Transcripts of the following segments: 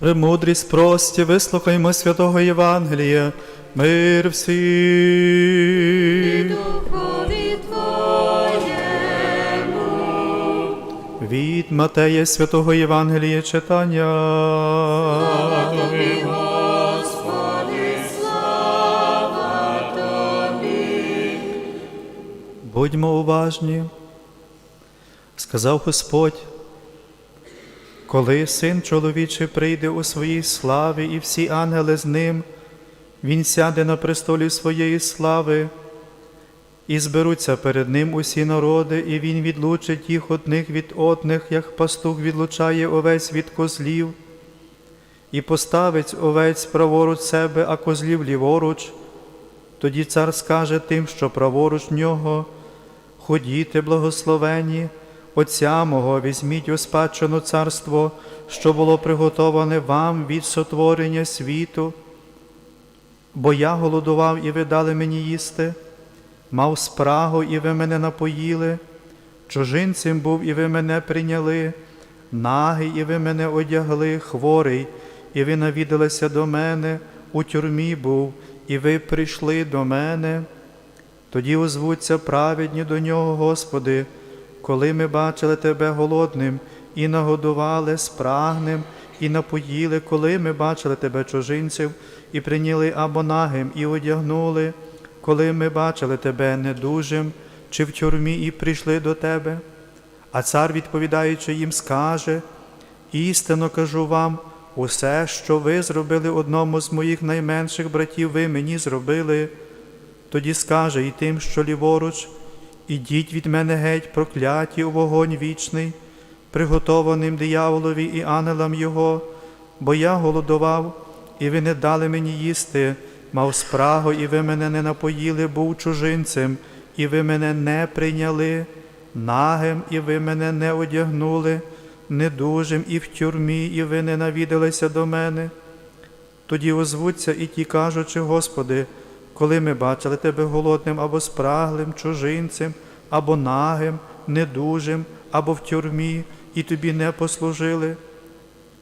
Премудрість прості, вислухаймо святого Євангелія, мир всім. Від Матея святого Євангелія читання. Тобі, Господи, слава Тобі. Будьмо уважні, сказав Господь, коли син чоловічий прийде у своїй славі і всі ангели з ним, він сяде на престолі своєї слави, і зберуться перед ним усі народи, і він відлучить їх одних від одних, як пастух відлучає овець від козлів, і поставить овець праворуч себе, а козлів ліворуч. Тоді цар скаже тим, що праворуч нього, ходіте, благословені, Отця мого, візьміть у спадщину царство, що було приготоване вам від сотворення світу. Бо я голодував, і ви дали мені їсти, мав спрагу, і ви мене напоїли, чужинцем був, і ви мене прийняли, нагий, і ви мене одягли, хворий, і ви навідалися до мене, у тюрмі був, і ви прийшли до мене. Тоді озвуться праведні до нього, Господи, коли ми бачили Тебе голодним і нагодували спрагним, і напоїли, коли ми бачили Тебе чужинців, і прийняли або нагим, і одягнули, коли ми бачили Тебе недужим, чи в тюрмі і прийшли до Тебе. А цар, відповідаючи їм, скаже, істинно кажу вам, усе, що ви зробили одному з моїх найменших братів, ви мені зробили. Тоді скаже і тим, що ліворуч, ідіть від мене геть, прокляті у вогонь вічний, приготованим дияволові і ангелам його, бо я голодував, і ви не дали мені їсти, мав спрагу, і ви мене не напоїли, був чужинцем, і ви мене не прийняли, нагим, і ви мене не одягнули, недужим і в тюрмі, і ви не навідалися до мене. Тоді озвуться і ті, кажучи, Господи, коли ми бачили Тебе голодним або спраглим, чужинцем, або нагим, недужим, або в тюрмі, і тобі не послужили.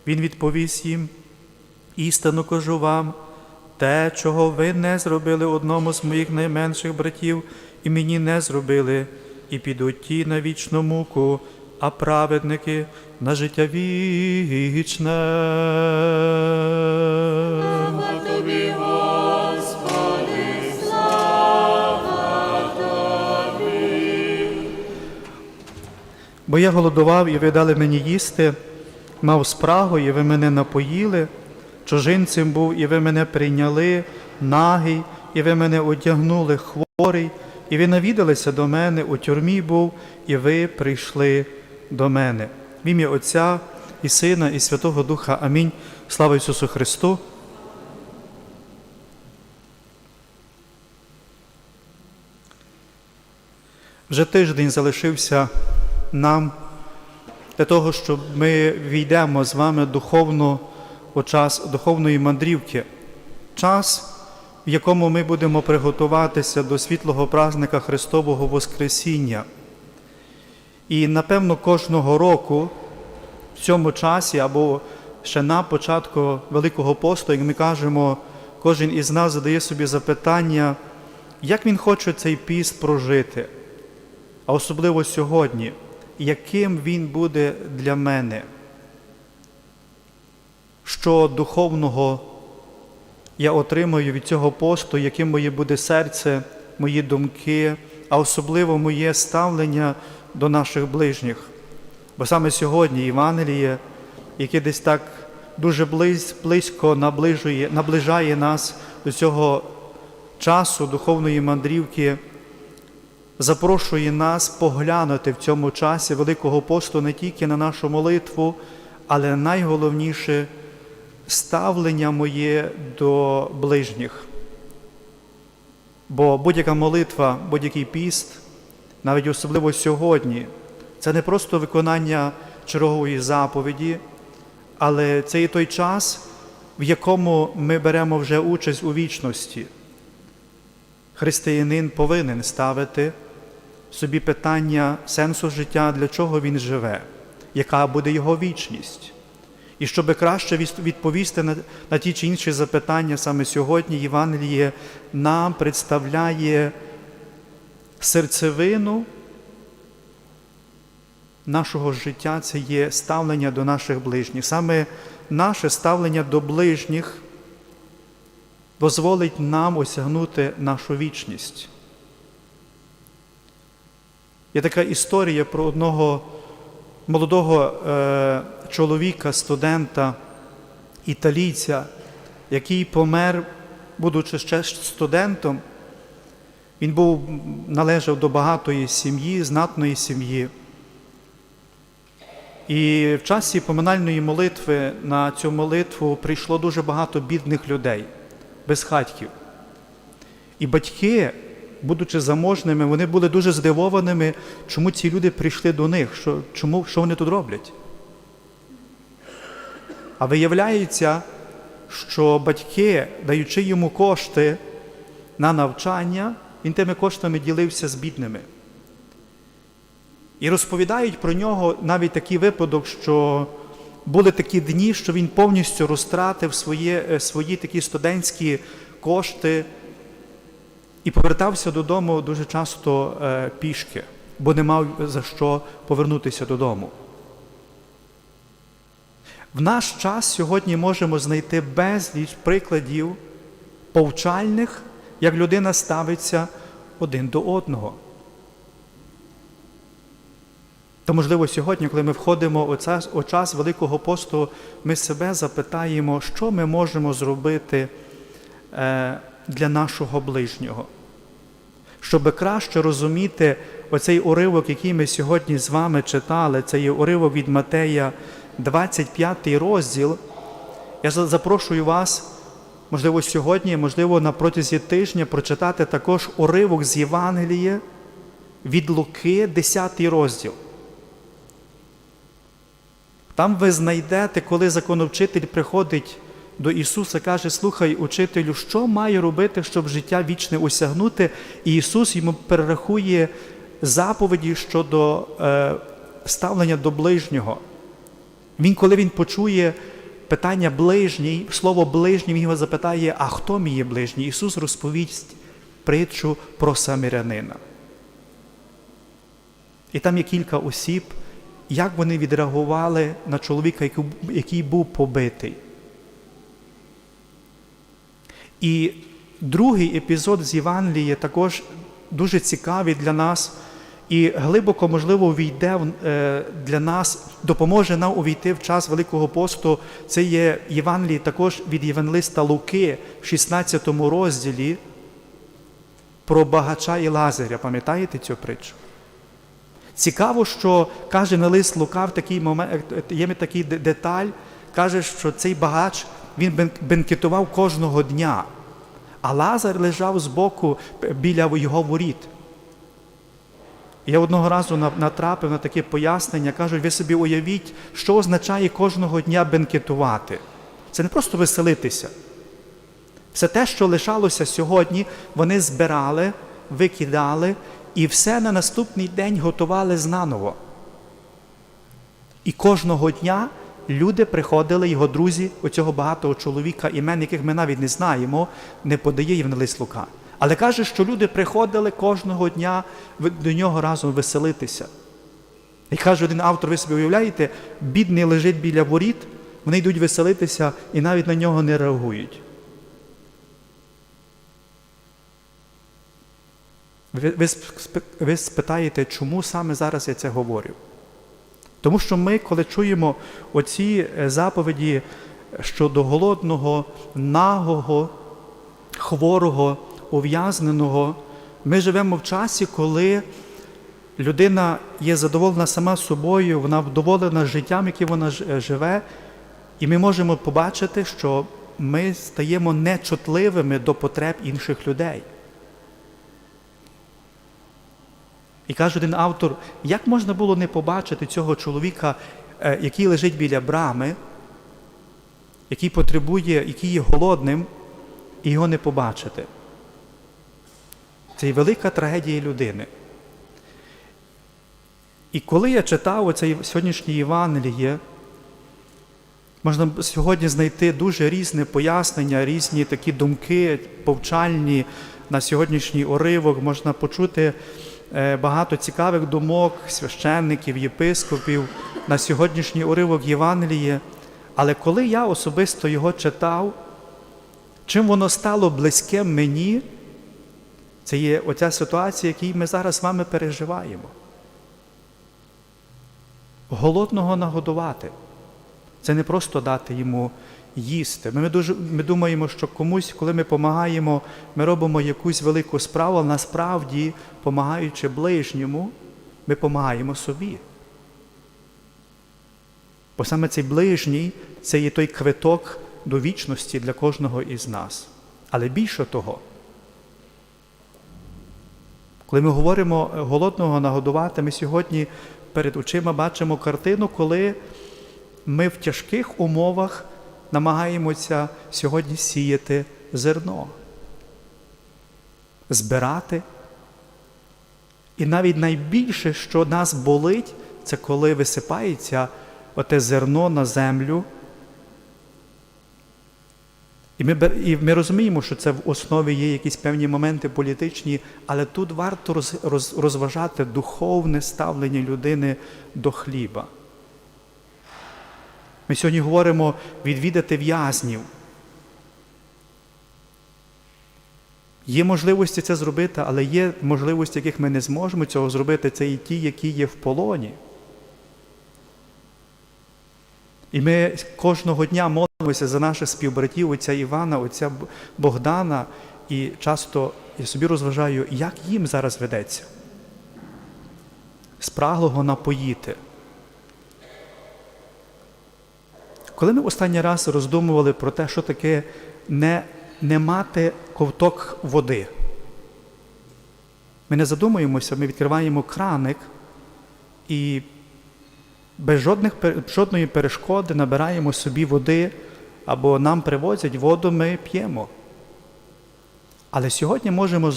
Він відповість їм, істинно кажу вам, те, чого ви не зробили одному з моїх найменших братів, і мені не зробили, і підуть ті на вічну муку, а праведники на життя вічне. Слава Тобі, Бо я голодував, і ви дали мені їсти, мав спрагу, і ви мене напоїли, чужинцем був, і ви мене прийняли, нагий, і ви мене одягнули, хворий, і ви навідалися до мене, у тюрмі був, і ви прийшли до мене. В ім'я Отця і Сина, і Святого Духа. Амінь. Слава Ісусу Христу. Вже тиждень залишився нам для того, щоб ми війдемо з вами духовно у час духовної мандрівки, час, в якому ми будемо приготуватися до світлого празника Христового Воскресіння. І напевно кожного року в цьому часі або ще на початку Великого посту, як ми кажемо, кожен із нас задає собі запитання, як він хоче цей піст прожити, а особливо сьогодні, яким він буде для мене, що духовного я отримаю від цього посту, яким моє буде серце, мої думки, а особливо моє ставлення до наших ближніх. Бо саме сьогодні Євангеліє, яке десь так дуже близько наближує, наближає нас до цього часу духовної мандрівки, запрошує нас поглянути в цьому часі Великого посту не тільки на нашу молитву, але найголовніше ставлення моє до ближніх. Бо будь-яка молитва, будь-який піст, навіть особливо сьогодні, це не просто виконання чергової заповіді, але це і той час, в якому ми беремо вже участь у вічності. Християнин повинен ставити собі питання сенсу життя, для чого він живе, яка буде його вічність. І щоб краще відповісти на, на ті чи інші запитання саме сьогодні, Євангеліє нам представляє серцевину нашого життя це є ставлення до наших ближніх. Саме наше ставлення до ближніх дозволить нам осягнути нашу вічність. Є така історія про одного молодого е, чоловіка, студента, італійця, який помер, будучи ще студентом. Він був, належав до багатої сім'ї, знатної сім'ї. І в часі поминальної молитви на цю молитву прийшло дуже багато бідних людей, безхатьків. І батьки, будучи заможними, вони були дуже здивованими, чому ці люди прийшли до них, що, чому, що вони тут роблять. А виявляється, що батьки, даючи йому кошти на навчання, він тими коштами ділився з бідними. І розповідають про нього навіть такий випадок, що були такі дні, що він повністю розтратив своє, е, свої такі студентські кошти і повертався додому дуже часто е, пішки, бо не мав за що повернутися додому. В наш час сьогодні можемо знайти безліч прикладів повчальних, як людина ставиться один до одного. То, можливо, сьогодні, коли ми входимо у час, у час Великого посту, ми себе запитаємо, що ми можемо зробити е, для нашого ближнього, щоб краще розуміти оцей уривок, який ми сьогодні з вами читали, це є уривок від Матея, 25 розділ. Я запрошую вас, можливо, сьогодні, можливо, на протязі тижня прочитати також уривок з Євангелія від Луки, 10 розділ. Там ви знайдете, коли законовчитель приходить до Ісуса, каже: Слухай, учителю, що маю робити, щоб життя вічне осягнути? І Ісус йому перерахує заповіді щодо е, ставлення до ближнього. Він, коли він почує питання ближній, слово ближній, він його запитає, а хто мій є ближній? Ісус розповість притчу про самирянина. І там є кілька осіб, як вони відреагували на чоловіка, який був побитий. І другий епізод з Євангелії також дуже цікавий для нас і глибоко, можливо, війде е, для нас, допоможе нам увійти в час Великого посту. Це є Євангеліє також від Євангелиста Луки в 16 розділі про багача і Лазаря. Пам'ятаєте цю притчу? Цікаво, що каже на лист Лука в такий момент, є такий деталь, каже, що цей багач він бенкетував кожного дня, а Лазар лежав збоку біля його воріт. Я одного разу натрапив на таке пояснення, кажуть, ви собі уявіть, що означає кожного дня бенкетувати. Це не просто веселитися. Все те, що лишалося сьогодні, вони збирали, викидали і все на наступний день готували знаново. І кожного дня люди приходили, його друзі, оцього багатого чоловіка, імен, яких ми навіть не знаємо, не подає Євангелист Лука. Але каже, що люди приходили кожного дня до нього разом веселитися. І каже один автор, ви собі уявляєте, бідний лежить біля воріт, вони йдуть веселитися і навіть на нього не реагують. Ви, ви, ви спитаєте, чому саме зараз я це говорю? Тому що ми, коли чуємо оці е, заповіді щодо голодного, нагого, хворого, ув'язненого, ми живемо в часі, коли людина є задоволена сама собою, вона вдоволена життям, яке вона е, живе, і ми можемо побачити, що ми стаємо нечутливими до потреб інших людей. І каже один автор, як можна було не побачити цього чоловіка, е, який лежить біля брами, який потребує, який є голодним, і його не побачити. Це є велика трагедія людини. І коли я читав оце сьогоднішнє Євангеліє, Можна сьогодні знайти дуже різне пояснення, різні такі думки повчальні на сьогоднішній уривок. Можна почути багато цікавих думок священників, єпископів на сьогоднішній уривок Євангелії. Але коли я особисто його читав, чим воно стало близьким мені, це є оця ситуація, яку ми зараз з вами переживаємо. Голодного нагодувати. Це не просто дати йому їсти. Ми, дуже, ми думаємо, що комусь, коли ми допомагаємо, ми робимо якусь велику справу, але насправді, допомагаючи ближньому, ми допомагаємо собі. Бо саме цей ближній це є той квиток до вічності для кожного із нас. Але більше того, коли ми говоримо голодного нагодувати, ми сьогодні перед очима бачимо картину, коли ми в тяжких умовах намагаємося сьогодні сіяти зерно, збирати. І навіть найбільше, що нас болить, це коли висипається оте зерно на землю. І ми, і ми розуміємо, що це в основі є якісь певні моменти політичні, але тут варто роз, роз, розважати духовне ставлення людини до хліба. Ми сьогодні говоримо відвідати в'язнів. Є можливості це зробити, але є можливості, яких ми не зможемо цього зробити, це і ті, які є в полоні. І ми кожного дня молимося за наших співбратів, отця Івана, отця Богдана, і часто я собі розважаю, як їм зараз ведеться. Спраглого напоїти. Коли ми останній раз роздумували про те, що таке не, не мати ковток води, ми не задумуємося, ми відкриваємо краник і без жодних, жодної перешкоди набираємо собі води або нам привозять воду, ми п'ємо. Але сьогодні можемо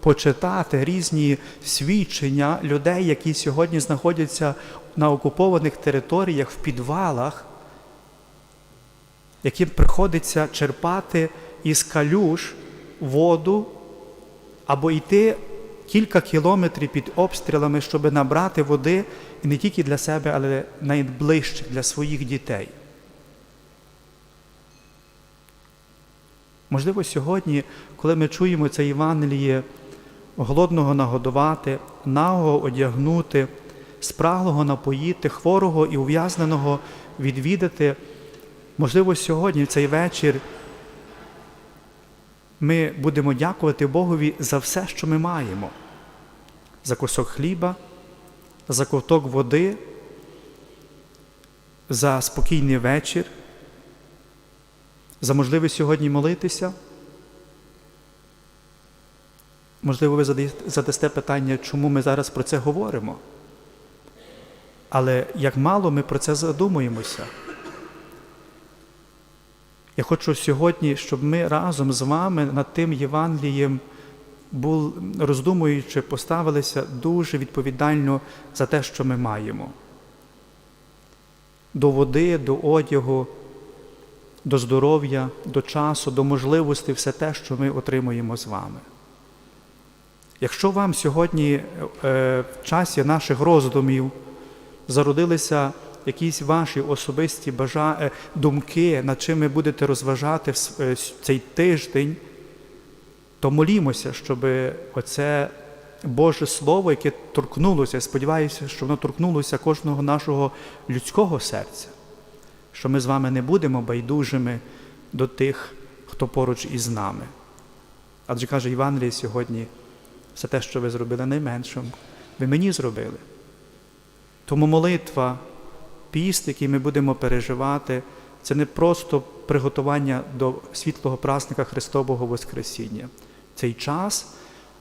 почитати різні свідчення людей, які сьогодні знаходяться на окупованих територіях в підвалах, яким приходиться черпати із калюш воду або йти кілька кілометрів під обстрілами, щоб набрати води і не тільки для себе, але найближчих для своїх дітей. Можливо, сьогодні, коли ми чуємо це Євангеліє, голодного нагодувати, нагого одягнути, спраглого напоїти, хворого і ув'язненого відвідати, можливо, сьогодні, в цей вечір, ми будемо дякувати Богові за все, що ми маємо, за кусок хліба, за ковток води, за спокійний вечір, за можливість сьогодні молитися. Можливо, ви задасте питання, чому ми зараз про це говоримо. Але як мало ми про це задумуємося. Я хочу сьогодні, щоб ми разом з вами над тим Євангелієм, роздумуючи, поставилися дуже відповідально за те, що ми маємо. До води, до одягу, до здоров'я, до часу, до можливостей, все те, що ми отримуємо з вами. Якщо вам сьогодні е, в часі наших роздумів зародилися якісь ваші особисті бажа... е, думки, над чим ви будете розважати е, цей тиждень, то молімося, щоб оце Боже Слово, яке торкнулося, я сподіваюся, що воно торкнулося кожного нашого людського серця, що ми з вами не будемо байдужими до тих, хто поруч із нами. Адже каже Євангеліє сьогодні, все те, що ви зробили найменшим, ви мені зробили. Тому молитва, піст, який ми будемо переживати, це не просто приготування до світлого праздника Христового Воскресіння. Цей час,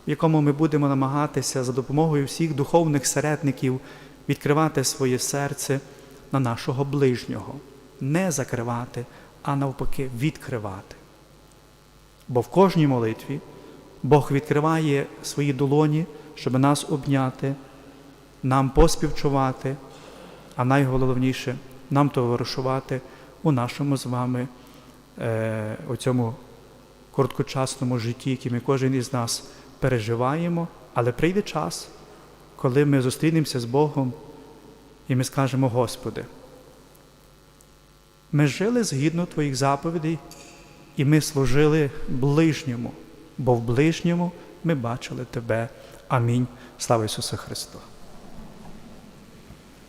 в якому ми будемо намагатися за допомогою всіх духовних середників відкривати своє серце на нашого ближнього, не закривати, а навпаки, відкривати. Бо в кожній молитві Бог відкриває свої долоні, щоб нас обняти, нам поспівчувати, а найголовніше нам товаришувати у нашому з вами е, у цьому короткочасному житті, який ми кожен із нас переживаємо, але прийде час, коли ми зустрінемося з Богом і ми скажемо, Господи, ми жили згідно Твоїх заповідей, і ми служили ближньому, бо в ближньому ми бачили Тебе. Амінь. Слава Ісусу Христу!